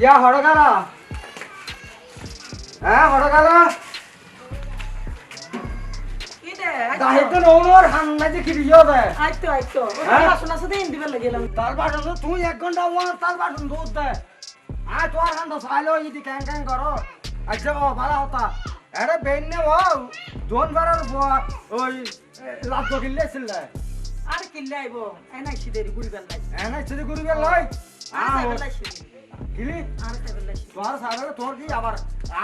ইয়া হড়গালা হ্যাঁ হড়গালা দাহিতে নৌনোর কি দিও দে। আইতো আইতো। হ্যাঁ? লাগিলাম তার তো তুই এক ঘণ্টা ওয়ার তার বাটন দুধ দে। আয় তোর হান্ডা সাইলো ইদি ক্যাং ক্যাং করো। আচ্ছা ও ভালো হতা। এরে বেন্নে ও দোন বারের ওই লাভ কিল্লে ছিল আর কিল্লে আইব? এনাই সিদেরি গুড়ি বেলাই এনে চিদি গুরু গেল লই আর সিদেরি কিলি? আর বেলাই তোর সাইলে তোর কি আবার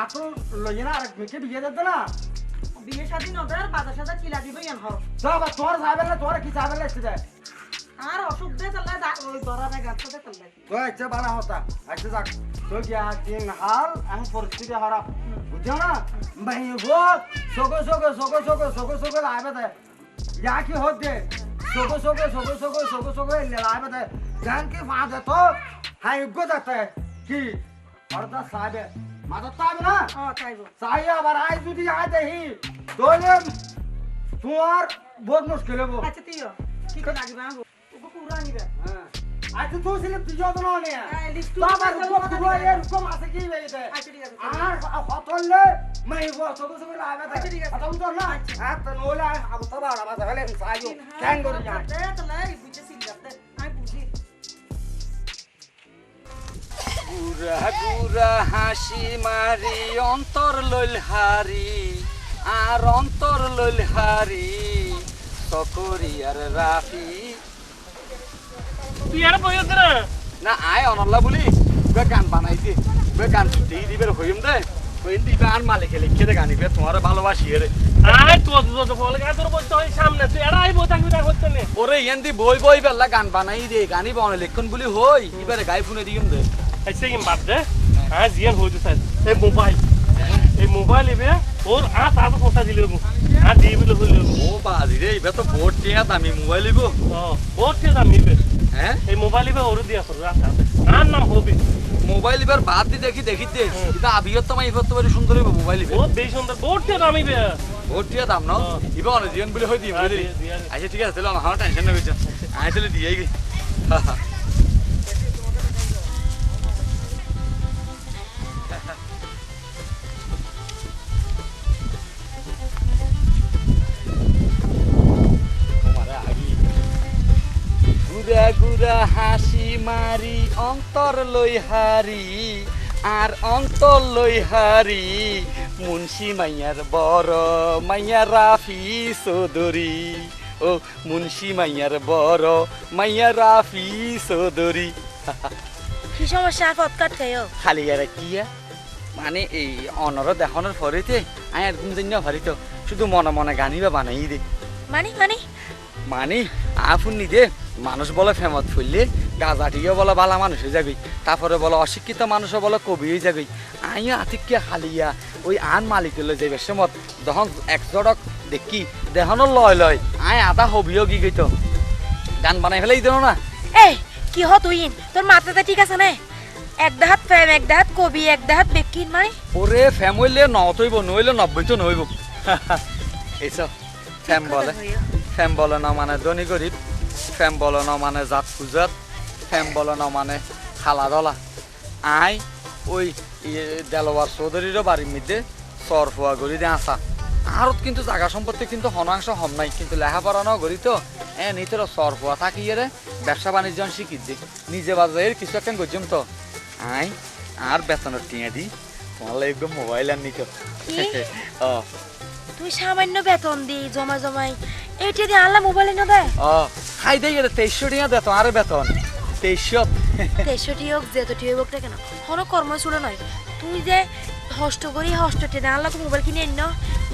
আতো লই না আর মেকে বিয়ে দিতে না? বিয়ে শাদী নদের বাজার সাদা চিলা দিব ইয়ান হর আবার তোর সাইলে তোর কি সাইলে এসে আর অসুখ দে চাল্লা ওই ধরানে গাছ দে চাল্লা তো আচ্ছা বানা হতা আচ্ছা যাক। তো গিয়া তিন হাল? এখন পরিস্থিতি খারাপ বুঝছ না? ভাই গো সগো সগো সগো সগো সগো সগো লাইবে দে। ইয়া কি হতে সগো সগো সগো সগো সগো সগো এলে লাইবে দে জান কি ফাদে তো হাই গো যাতে কি? অর্ধা সাবে মাদা তাবে না? ও তাইব। সাই আবার আই যদি আয় দেহি দোলে তোমার বহুত মুশকিল হব আচ্ছা তুইও কি করে লাগিবা ওকে পুরা নিবে আচ্ছা তুই ছিলে তুই যত নয় হ্যাঁ, তো আবার রকম পুরো এরকম আছে কি বেরিতে আর হতলে মাই গো সব সব লাইবে আচ্ছা, ঠিক আছে। আচ্ছা উত্তর না। হ্যাঁ তো নলে আব তো বাড়া বাজা হলে সাইও ক্যাং করে দে চাল্লা এই বুঝে সিল্লাতে আমি বুঝি। গুরা গুরা হাসি মারি অন্তর লইল হারি আর অন্তর লইল হারি। সকরি আর রাফি তুই আর বই না না আয় অনল্লা বলি। বে গান বানাইছি বে গান দিবে হইম দে। হইম দিবে আর মালিকে লিখে দে গানিবে তোমার ভালোবাসি রে আয় তো তো বলে গা তোর বইতে সামনে। তুই আর আই বই থাকবি তা করতে নে। ওরে ইয়ান্দি বই বই বেলা গান বানাই দে গানি বানাই লিখন বলি হই। এবারে গাই ফোনে দিম দে। কি বাদ দে? হইতে এই মোবাইল। এই মোবাইল এবে ওর আ তা তো কথা দিলে আ দি বলে হইলে ও বাজি রে এবার তো বোর্ড টিয়া দামি মোবাইল ও দাম হ্যাঁ? এই মোবাইল এবে ওর দিয়া আর নাম হবে? মোবাইল এবার বাদ দি দেখি দেখি দে। তোমার ইফত তো বাড়ি সুন্দর হইব মোবাইল বহুত বেশ সুন্দর। কে দাম নিবে ভোটিয়া দাম ন। ইবা অনেক জীবন বলে হই দিম হ্যাঁ, দিয়ে- দিয়ে। আচ্ছা ঠিক আছে তাহলে আমার টেনশন বুঝছ আমি তাহলে দিয়েই গেছি গুড়া হাসি মারি অন্তর লই হারি আর অন্তর লই হারি মুন্সি মাইয়ার বড় মাইয়া রাফি চৌধুরী। ও মুন্সি মাইয়ার বড় মাইয়া রাফি চৌধুরী। কি সমস্যা? ফটকাট খাইও। খালি আর কিয়া মানে এই অনর দেখানোর পরেতে আমি একদম দিন ভারিত শুধু মনে মনে গানিবা বানাই দে। মানে মানে। মানে আফুন নিদে। মানুষ বলে ফেমত ফুললে গাজাটিও বলে বালা মানুষ হয়ে যাবি তারপরে বলে অশিক্ষিত মানুষও বলে কবি হয়ে যাবি। আইও আতিককে হালিয়া ওই আন মালিক লই যাবে সমত দহন এক জড়ক দেখি দেহন লয় লয় আয় আধা হবিও কি গইত গান বানাই ফেলাই দিল না। এই কি হ তুই তোর মাথাটা ঠিক আছে না? এক দাহাত ফেম এক দাহাত কবি এক দাহাত বেকিন মানে ওরে ফ্যাম হইলে নতইব নইলে নব্বই তো নইব। এইসব ফ্যাম বলে। ফ্যাম বলে না মানে ধনী গরিব ফ্যাম বলে না মানে জাত পূজাত ফ্যাম বলে না মানে খালা দলা। আই ওই ইয়ে দেলোয়ার চৌধুরীরও বাড়ির মধ্যে সর ফুয়া গড়ি দিয়ে আসা আরত কিন্তু জায়গা সম্পত্তি কিন্তু হনাংশ হম নাই কিন্তু লেখাপড়া ন গড়ি তো এ নিতর সর ফুয়া থাকি রে ব্যবসা বাণিজ্য শিখি দি নিজে বাজারের কিছু একটা গজম তো। আই আর বেতনের টিয়া দি তোমার একদম মোবাইল আর নিত? ও তুই সামান্য বেতন দি জমা জমাই। এইটা দিয়ে আনলা মোবাইলে না দেয়? ও খাই দেই এটা তেইশশো টিয়া দে তোমার বেতন। তেইশশো। তেষট্টি হোক যেতটি হোক না কেন। কোনো কর্ম ছুড়ো নয়। তুই যে হষ্ট করি হষ্ট টেনে আনলা তো মোবাইল কিনে এন্ন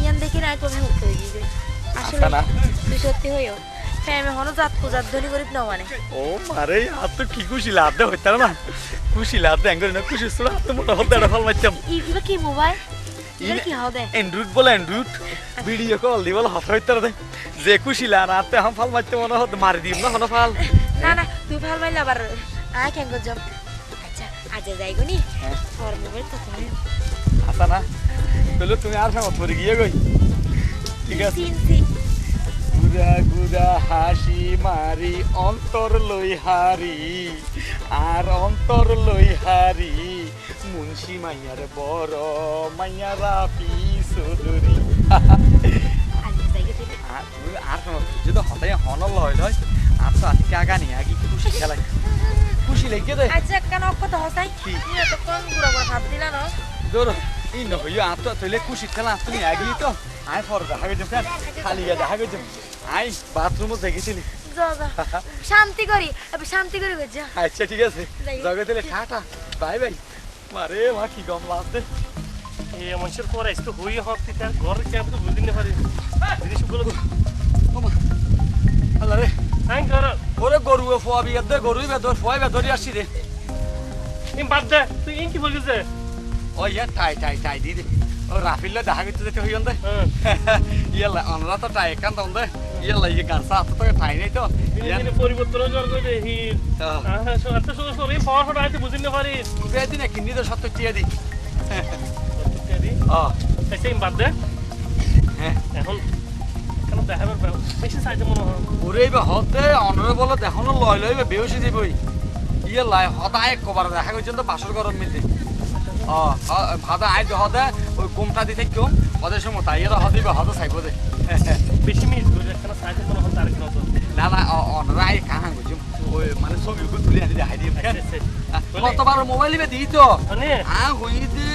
ইয়ান দেখি নাই তুমি উঠতে দিবি আসলে আচ্ছা তুই সত্যি হইও ফ্যামে হনো জাত পূজাত ধনী গরিব ন মানে। ও মারে আর তো কি খুশি লাভ দে হইতার না। খুশি লাভ দে এঙ্গরি না খুশি সুরা তো মোটা হতে এটা ফল মারতাম। ই- কি মোবাইল বলে ভিডিও কল দি বলে যে না তে হাম ফল মারতে মনে হতে মারি দিম না হনো ফাল। না না তুই ভালো মাইলে আবার আয় কেন যাম আচ্ছা আজ যাই গনি। হ্যাঁ। তো তুমি। আচ্ছা না। তুমি আর ফেমত পড়ে গিয়ে গই। ঠিক আছে। হাসি হারি অন্তর লই হারি। আর অন্তর লই হারি। মুন্সি মাইয়ার বড় মাইয়া রাফি চৌধুরী। আর যদি হতাই হন লয় লয় আর তো আজকে আগানি আগে খুশি খেলাই খুশি লেগে দে। আচ্ছা কেন কথা হসাই কি? তুমি এতক্ষণ গুড়া গুড়া ভাব দিলা না? দৌড় ই নহই আর তো তৈলে খুশি খেলা তুমি আগি তো। আয় ফর দেখা গেছে ফ্যান খালি দেখা গেছে। আই বাথরুমও দেখেছিলি। শান্তি করি শান্তি করি গো যা। আচ্ছা ঠিক আছে। যাই। জগে দিলে টাটা। Bye bye. মারে মা কি গম লাগতে এই মানুষের পরে আসতে হই হক তার ঘর কে আপনি বুঝিন না পারি। জিনিসগুলো আল্লাহ রে। আইন কর ওরে গরু ফোয়াবি এদে গরুই বেদর ফোয়াই বেদরি আসছি রে। ইম বাদ দে তুই ইন কি বলছিস ও ইয়া টাই টাই টাই দি দে। ও রাফিল্লা দেখা গেছে যেতে হইন দে হ্যাঁ ইয়াল্লা অনরা তো টাই কান দম দে ইয়ে গান সা তো টাই নাই তো দিনে দিনে পরিবর্তন জোর করে দে সো এত সো সরি পাওয়ার ফটো আইতে বুঝিন পারি বেদিনে কিন্নি তো সত্য টিয়া দি ইম বাদ দে এখন কেন মনে হয় ইয়ে দেখা গেছে বাসর গরম মিলতে ও ভাদা আই হদে ওই কুমটা দিতে কেউ ওদের সময় তাই হদিবে হদে চাইব দে বেশি মিস করে কেন সাইজে তার কি নতুন না না অনরা আই কাহা ওই মানে ছবি তুলে আনি দেখাই দিম। কতবার মোবাইল বে দিই তো মানে আ হইতে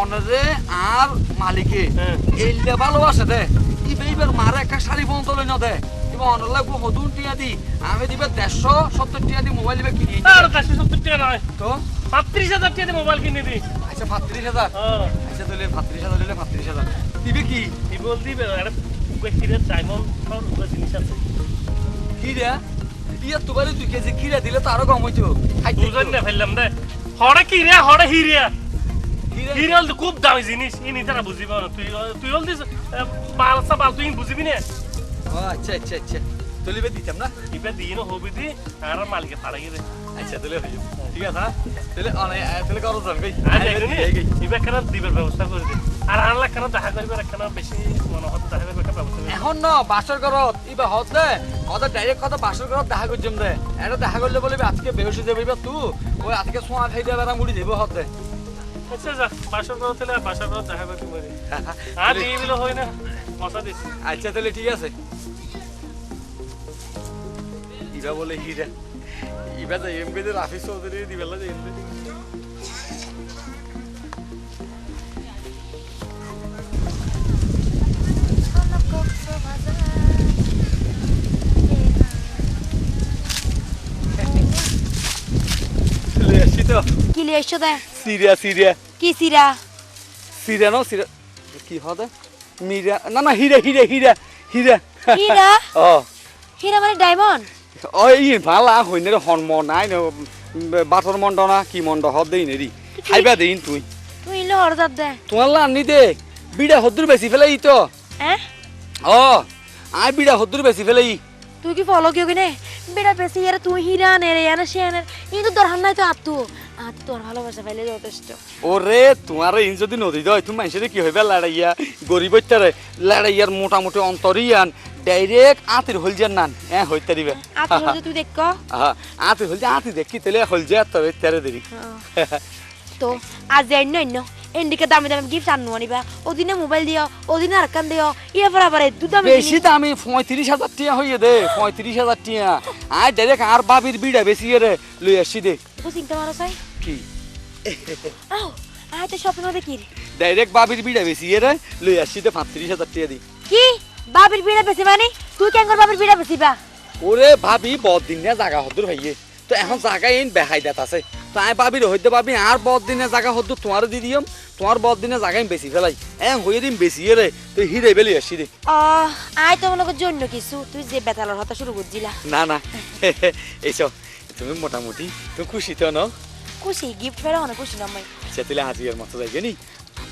অনরে আর মালিকে। হ্যাঁ। এইলে ভালোবাসে দে। ইবে ইবার মারে একটা শাড়ি পর্যন্ত লই না দে। হদুন টিয়া দি। আমি দিবে দেড়শো সত্তর টিয়া দি মোবাইল দিবে কিনি আর কাছে সত্তর টাকা নয়। তো? পাত্রিশ হাজার টাকা মোবাইল কিনে দি। আচ্ছা পাত্রিশ হাজার। হ্যাঁ। আচ্ছা তাহলে পাত্রিশ হাজার দিলে পাত্রিশ হাজার। দিবে কি? কি বল দিবে ব্যক্তির ডায়মন্ড জিনিস আছে। কি ইয়া তোমার দুই কেজি কিরা দিলে তো আরও কম হইতো। দুজন না ফেললাম দে। হরে কি রে হরে। হিরিয়া কিরা খুব দামি জিনিস। ই নিজে বুঝিব না। তুই তুই হল দিস বাল সাবাল তুই বুঝিবি না? আচ্ছা আচ্ছা আচ্ছা। তুলিবে দিতাম না? ইবে দিন হবি দি আর মালিকে ফাড়াই রে আচ্ছা তাহলে হয়ে যাবে ঠিক আছে হ্যাঁ? তাহলে অনেক তাহলে করো গই আর ইবে কেন দিবার ব্যবস্থা করে দে। আর আনলা কেন দেখা করবে কেন বেশি মনে হতো দেখা করবে ব্যবস্থা দে। এখন ন বাসর ঘরত ইবা হতে কত ডাইরেক্ট কত বাসর ঘরত দেখা করছিম দে। এটা দেখা করলে বলে আজকে বেহুশ হয়ে যাবে তু। ওই আজকে সোয়া খাই দেবে আর মুড়ি দেবো হতে আচ্ছা যা বাসর করো তাহলে বাসর দেখা করতে পারি আর এই বিলো হয় না। মশা দিস আচ্ছা তাহলে ঠিক আছে। ইবা বলে হিরা ইবা যাই এম কেজি রাফি চৌধুরী দিবেলা যাই কি লিয়ে এসছো তাই সিরিয়া সিরিয়া। কি সিরা? সিরিয়া ন সিরিয়া। কি হবে? মিরা না না হিরা হিরা হিরা হিরা। হীরা? ও হীরা মানে ডায়মন্ড ওই ই ভালা হইনে রে নাই ন বাটর মন্ড না কি মন্ড হদ দেই নেরি খাইবা দেইন তুই। তুই ইলো হরদার দে। তোমার লানি দে। বিড়া হদ্দুর বেশি ফেলাই তো হ্যাঁ ও আই বিড়া হদ্দুর বেশি ফেলাই তুই কি ফলো কিও কিনে? বেটা বেশি ইয়ারে তুই হীরা নে রে ইয়ারে সে নে কিন্তু দরকার নাই তো আত্তু আত্তু তোর ভালোবাসা পাইলে যথেষ্ট। ওরে তোমার ইন যদি নদী দয় তুমি মানুষের কি হইবে লড়াইয়া? গরিব হইতারে লড়াইয়ার মোটামুটি অন্তরিয়ান ডাইরেক্ট আতির হলজার নান। হ্যাঁ হইতে দিবে তুই দেখ আহা আতি হলজা আতি দেখি তেলে হলজা তবে তেরে দেরি। তো আজ অন্য অন্য। এন্ডিকে দামি দামি গিফট আনু আনিবা ওদিনে মোবাইল দিও ওদিনে আরকান দিও ইয়ে পর আবার দু দামি বেশি দামি পঁয়ত্রিশ হাজার টিয়া হইয়ে দে পঁয়ত্রিশ হাজার টিয়া আয় ডাইরেক্ট আর বাবির বিড়া বেশি রে লই আসছি দে চিন্তা মারো চাই কি আও আয় তো স্বপ্ন দেখি ডাইরেক্ট বাবির বিড়া বেশি রে লই আসছি দে পঁয়ত্রিশ হাজার টিয়া দি কি বাবির বিড়া বেশি মানে তুই কেন কর বাবির বিড়া বেশিবা ওরে ভাবি বদিন না জাগা হদুর ভাইয়ে তো এখন জাগা ইন বেহাই দেত আছে তো পাবি হইতে পাবি আর বদিনে জাগা হদুর তোমার দি দিম তোমার বদিনে জাগা ইন বেশি ফেলাই। এং হইয়ে দিন বেশি রে তো হিরে বেলি দে আহ আয় তো মনে জন্য কিছু তুই যে বেতালর হতা শুরু করছিলা। না না এইসব তুমি মোটামুটি তুমি খুশি তো না? খুশি গিফট ফেরা অনেক খুশি না আমি সেতিলে হাজির মতো যাইবে নি?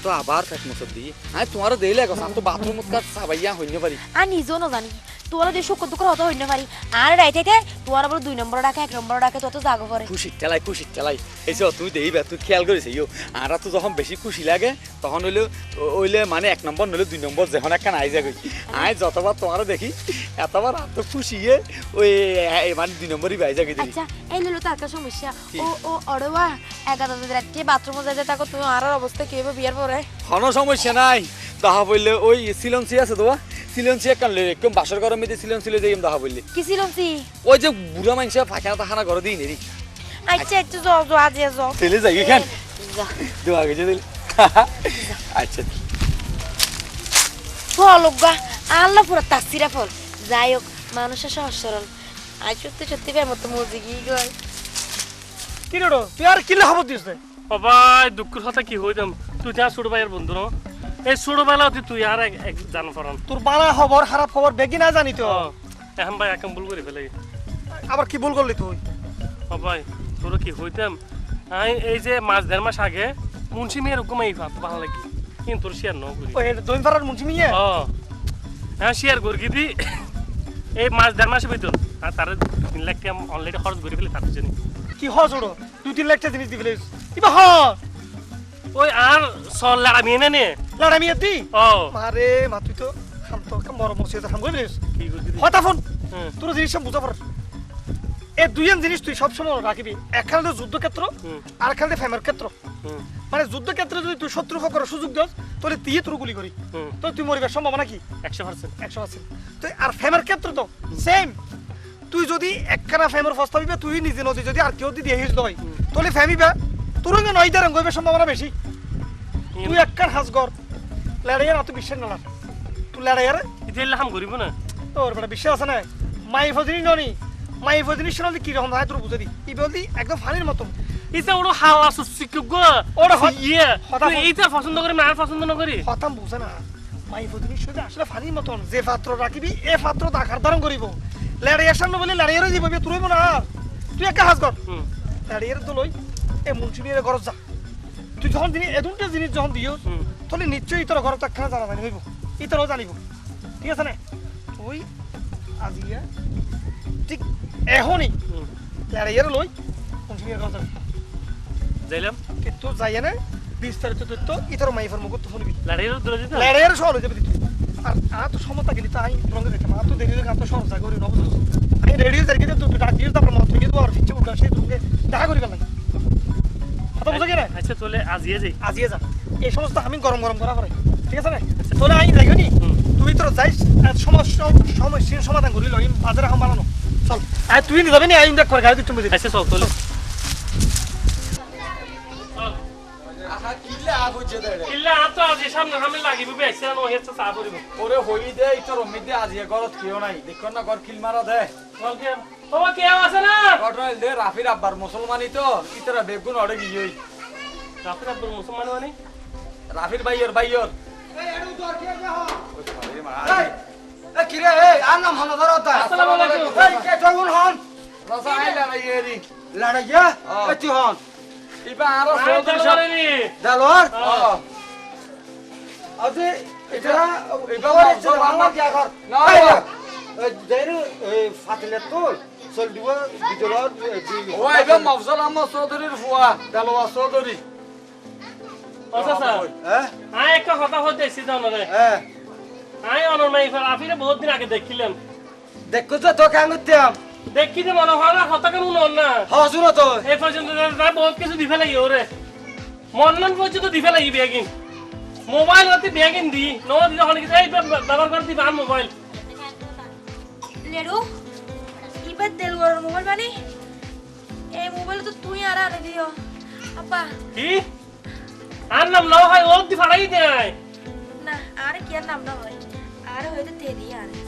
তো আবার ফেক মতো দিয়ে। আয় তোমার দেইলে গো আমি তো বাথরুম কাট সাবাইয়া হইনে পারি। আর নিজেও না জানি তোরা যে সুখ দুঃখ হতো হইতে পারি। আর রাইতে তোরা বলে দুই নম্বর ডাকে এক নম্বর ডাকে তত জাগো পরে। খুশির ঠেলাই খুশির ঠেলাই এইসব তুই দেইবা তুই খেয়াল করিস ইয়ো। আর তো যখন বেশি খুশি লাগে তখন হইলে ওইলে মানে এক নম্বর নইলে দুই নম্বর যখন একটা আই যাগই আই যতবার তোমারও দেখি এতবার আর তো খুশি ওই মানে দুই নম্বরই বাই যাগি দেখি আচ্ছা এই ললো তার সমস্যা। ও ও অড়বা এগারোটা রাত্রে বাথরুমে যাইতে থাকো তুমি আর অবস্থা কি হবে বিয়ার পরে? কোনো সমস্যা নাই। দেখা বললে ওই সিলনসি আছে তো সিলনসি একখান লই একদম বাসর গরম মেয়েদের সিলনসি লই যাই দেখা বললে। কি ছিলাম সি ওই যে বুড়া মানুষের ফাঁকা তাহানা করে দিই নেরি আচ্ছা একটু যাও যাও আজ যাও। তেলে যাই এখান। যা। দোয়া গেছে দিলে। আচ্ছা। ফল গা আল্লাহ পুরো তাসিরা ফল। যাই হোক মানুষের সহজ সরল আজ সত্যি সত্যি ভাই মতো মজি গিয়ে গেল। কি রে তুই আর কিলে খবর দিস বাবাই দুঃখের কথা কি হইতাম? তুই যা ছোট ভাইয়ের বন্ধু ন? এই ছোট বেলা তুই তুই আর এক জান ফরান তোর বালা খবর খারাপ খবর বেগি না জানি তো। এখন ভাই একাম ভুল করে ফেলে। আবার কি ভুল করলি তুই? বাবাই তোর কি হইতাম? আমি এই যে মাস দেড় মাস আগে মুন্সি মেয়ের হুকুম এই ভালো লাগে। কিন্তু তোর শেয়ার ন করি। ওই দইন পাড়ার মুন্সি মিয়ে? ও হ্যাঁ শেয়ার করি কি এই মাস দেড় মাসের ভিতর। আর তার তিন লাখ টাকা অলরেডি খরচ করে ফেলে তার জন্য কি হ ছোড়ো দুই তিন লাখটা জিনিস দিবি ইবা হ ওই আর সল লাড়া মেয়ে নে। দি। ও। মারে মা তুই তো খাম তো কাম বড় মসজিদে খাম করে কি করবি হতা ফোন। হুম তোর জিনিস বুঝা পার এই দুইজন জিনিস তুই সবসময় রাখিবি। একখানে যুদ্ধক্ষেত্র আর একখানে ফেমার ক্ষেত্র। মানে যুদ্ধক্ষেত্রে যদি তুই শত্রু করার সুযোগ দাস তাহলে তুই তোর গুলি করি। তো তুই মরিবার সম্ভাবনা কি? একশো পার্সেন্ট। একশো পার্সেন্ট। তুই আর ফেমার ক্ষেত্রে তো সেম তুই যদি একখানা ফেমের ফস্তা পাবি তুই নিজে নদী যদি আর কেউ দিয়ে হিস দই তাহলে ফেমিবা। তোর নয় গইবে সম্ভাবনা বেশি। তুই একখান হাস গর লড়াইয়ার অত বিশ্বাস না তুই লড়াইয়ার ইতিহাস হাম করিব না তোর বেটা বিশ্বাস আছে না মাই ফজনি ননি মাই ফজনি শোনালি কি রকম হয় তোর বুঝে দি ই বলদি একদম ফানির মতো ইসে ওড়ো হাওয়া সুসি গো ওটা ইয়ে এইটা পছন্দ করে আর পছন্দ না করি হতাম বুঝে না মাই ফজনি শুধু আসলে ফানির মতন যে পাত্র রাখিবি এ পাত্র দাখার ধারণ করিব লড়াইয়ার সামনে বলে লড়াইয়ারও দিব তুই না তুই একা হাস গর হুম দাঁড়িয়ে তো লই এ মুন্সিমির ঘর যা তুই যখন জিনিস এদুনটা জিনিস যখন দিও তাহলে নিশ্চয়ই তোর ঘর চাকখানা জানা জানি হইব। ইতরও জানিব। ঠিক আছে না? তুই আজিয়া ঠিক এখনই দাঁড়িয়ে লই মুন্সিমির ঘর যাবি যাইলাম। কিন্তু যাইয়া না বিস্তারিত তথ্য ইতর মাইফার মুখ তো শুনবি লড়াইয়ের শহর হয়ে যাবে তুই আর আর তো সমতা গেলি তাই রঙে দেখে আর তো দেরি দেখে আর তো জায়গা করি আমি রেডিও জায়গা দিয়ে তুই ডাক দিয়ে তারপর মত থেকে আর ফিচ্ছে উঠা সেই রঙে দেখা করি গেল কথা বুঝা গেলে আচ্ছা তোলে আজিয়ে যাই। আজিয়ে যা। এই সমস্ত আমি গরম গরম করা করে। ঠিক আছে না? তোরা আইন যাইও নি। তুই তোর যাইস আর সমস্যা সমস্যার সমাধান করি লই বাজারে হাম বানানো। চল। আর তুই নি যাবি নি? আইন দেখ করে গাড়ি বুঝি আচ্ছা চল তোলে আহা কিলে আগ হচ্ছে দেড়ে ইল্লা আর তো আজি সামনে সামনে লাগিব বেসে নো হেছে চা ওরে হই দে ইতর আজিয়ে গরত কিও নাই? দেখো না গর কিল মারা দে। ও কে আছে না? ঘটনা দে রাফির আব্বার মুসলমানি তো ইতরা বেগুন অড়ে গিয়ে রাফির আব্বুর মুসলমান মানে? রাফির বাইয়র বাইয়র এ কিরে এই আর নাম হন ধরো তা আসসালামু আলাইকুম। এই কে জগুন হন রাসা আইলা বাইয়েরি লড়াইয়া হ্যাঁ। এ তুই হন ইবা আরও আয় সৌদরি চল সব করে নি দালোয়ার ও আজি এটা এবার এবার মজা আমার কি আগর না, এই না। এই দেরু এই ফাতিলে তোল চল দিব বিজলার ও এবা মফজল আম্মা চৌধুরীর ফুয়া দালোয়া চৌধুরী আচ্ছা স্যার হ্যাঁ? আয় একটা কথা হইতেছি তো না হ্যাঁ। আয় অনর মাই ফের আফিরে বহুত দিন আগে দেখিলাম। দেখো তো তো কেন করতাম দেখি যে মনে হয় না কথা কেন মন না? হজুর তো। এই পর্যন্ত যা বহুত কিছু দিবে লাগি ওরে। মন নন পর্যন্ত দিবে লাগি বেগিন। মোবাইল রাতে বেগিন দি ন দি যখন কিছু এই ব্যবহার করে দিবা মোবাইল? লেডু ইবার তেল মোবাইল মানে এই মোবাইল তো তুই আর আনে দিও। আপা কি? আর নাম নাও হয় ও দি ফাড়াই দেয় না আর কি আর নাম না হয় আর হয়তো তে দিয়ে আনে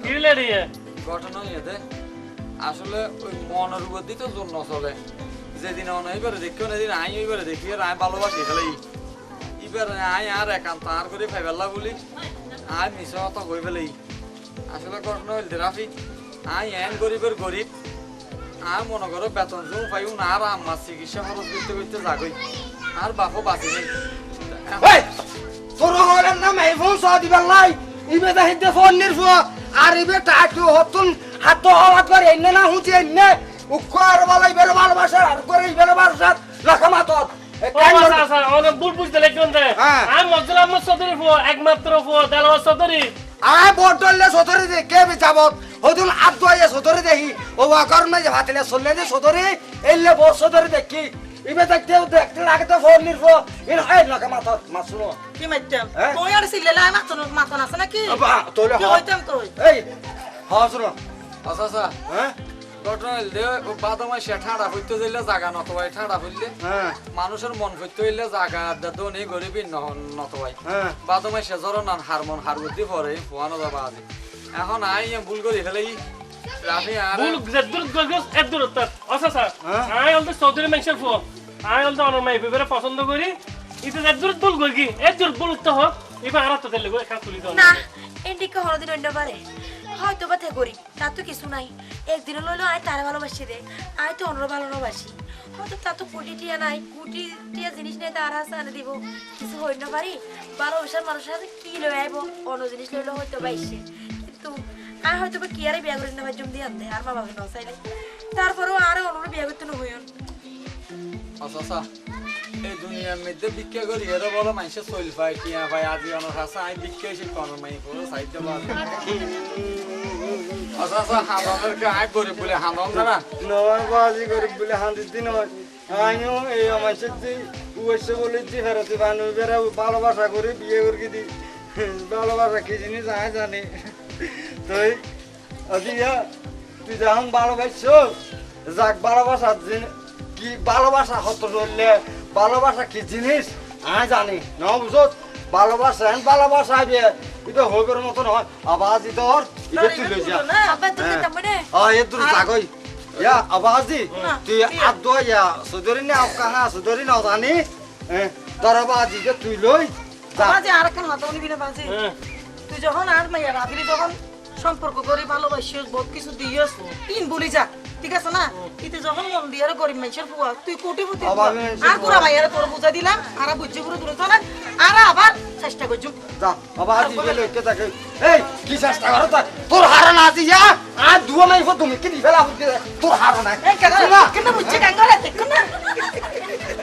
কি লেডি ঘটনা ইয়েতে আসলে ওই মনের উপর দিয়ে তো জোর নচলে যেদিন অন এইবারে দেখিও না দিন আই ওইবারে দেখি আর আই ভালোবাসি ফেলাই এবার আই আর একান্ত আর করে ফাইবাল্লা বলি আই মিশ কথা কই ফেলাই আসলে ঘটনা হইল রাফি আই এন গরিবের গরিব আর মনে করো বেতন জুম পাইও না আর আমার চিকিৎসা খরচ করতে করতে যাগই আর বাপও বাঁচি নেই। তোর হরের নাম এই ফোন সহ দিবার লাই ইবে দা হিদ্দে ফোন নির আর ইবে টাটু হতুন হাত হওয়াত করে এনে না হুঁচি এনে উক্কর বলাই বেরো ভালোবাসা আর করে বেরো ভালোবাসা লাখা মাতত আচ্ছা আচ্ছা হ্যাঁ। একমাত্র আয় বটলে সতরে দে কে বিচাবত হতুন আব্দু আইয়া সতরে দেখি ও ওয়াকর নাই যে ভাতিলে চললে যে সতরে এলে বর সতরে দেখি। ইবে দেখতে দেখতে লাগে তো ফোন নিরফো ইন এই লাখা মাতত মাসুনো কি মাইতাম? তুই আর সিলেলা মাতন মাতন আছে নাকি আবা তোলে কি হইতাম তুই এই শুনো হ্যাঁ ঘটনা হইলে ও সে ঠাড়া হইতে দিলে জাগা নতবাই ঠাড়া হইলে হ্যাঁ। মানুষের মন করতে হইলে জাগা দনি গরিবি নতবাই হ্যাঁ। বাদামাই সে জর নান হারমোন হার গতি পরে পোয়ানো যাবা আজি এখন আই এম ভুল করি ফেলাই গগস এদুর তার আচ্ছা স্যার হ্যাঁ? আই অলদে চৌধুরী মেনশন ফো। আই অলদে অনর মাই বেবেরে পছন্দ করি। ইতে যেদুর ভুল গগি এদুর ভুল তো হ ইবা আর তো দিলে গো একা তুলি দাও না এন্ডিকে হরদিন অন্য পারে হয়তো বা তে করি তো কিছু নাই। একদিন লইলো আয় তারে ভালোবাসি রে আয় তো অন্য ভালোবাসি। হয়তো তার তো কোটি টিয়া নাই কোটি টিয়া জিনিস নেই তার হাতে আনে দিব। কিছু হইল না পারি ভালোবাসার মানুষের হাতে কি লই আইব? অন্য জিনিস লইলো হয়তো কিন্তু আর হয়তো বা কি আরে বিয়া করে নেওয়ার জন্য দিয়ে আনতে আর মা বাবা না। চাইলে তারপরেও আর অন্য বিয়া করতে না হইন আচ্ছা আচ্ছা। এই দুনিয়ার মধ্যে ভিক্ষা করি এরা বলো মানুষের চল পাই টিয়া পাই আজি অনর হাসা আমি ভিক্ষা এসে কর্ম মাই করে দেবো আচ্ছা আচ্ছা হাননের কে আই গরিব বলে হানন না নয় বাজি গরিব বলে হান্দিতে নয় আমিও এই আমার সাথে উয়েছে বলেছি ফেরতি বানু বেড়া ভালোবাসা করে বিয়ে করে দি ভালোবাসা কি জিনিস আয় জানি। তুই তুই যখন ভালোবাসছস যাক ভালোবাসা কি ভালোবাসা হত চললে ভালোবাসা কি জিনিস? আমি জানি ন বুঝত ভালোবাসা এন ভালোবাসা আইবে এটা হইবের মতো নয়। আবাজ ইতর এটা তুই লই যা। হ্যাঁ। আ এ দূর থাকই ইয়া আবাজি তুই আদো ইয়া সুদরি না কাহা সুদরি না জানি। তোর আবাজি যে তুই লই আবাজি আর কাহা তো নিবি না বাজি। হ্যাঁ। তুই যখন আর মাইয়া রাবি যখন সম্পর্ক করি ভালোবাসিস বহুত কিছু দিয়েস তিন বলি যা ঠিক আছে না? ইতে যখন মন দিয়ে আর গরিব মানুষের ফুয়া তুই কোটিপতি আর পুরা মাইয়ারে তোর বুঝা দিলাম আর বুঝছে পুরো দূরে চলে। আর আবার চেষ্টা করছু। যা আবাজি কে লই কে তাকে এই কি চেষ্টা করো তা? তোর হারা না দিয়া আ দুয়া নাই তুমি কি দিবেলা তোর হারা না কেন? কেন বুঝছে? কাঙ্গালে দেখ না।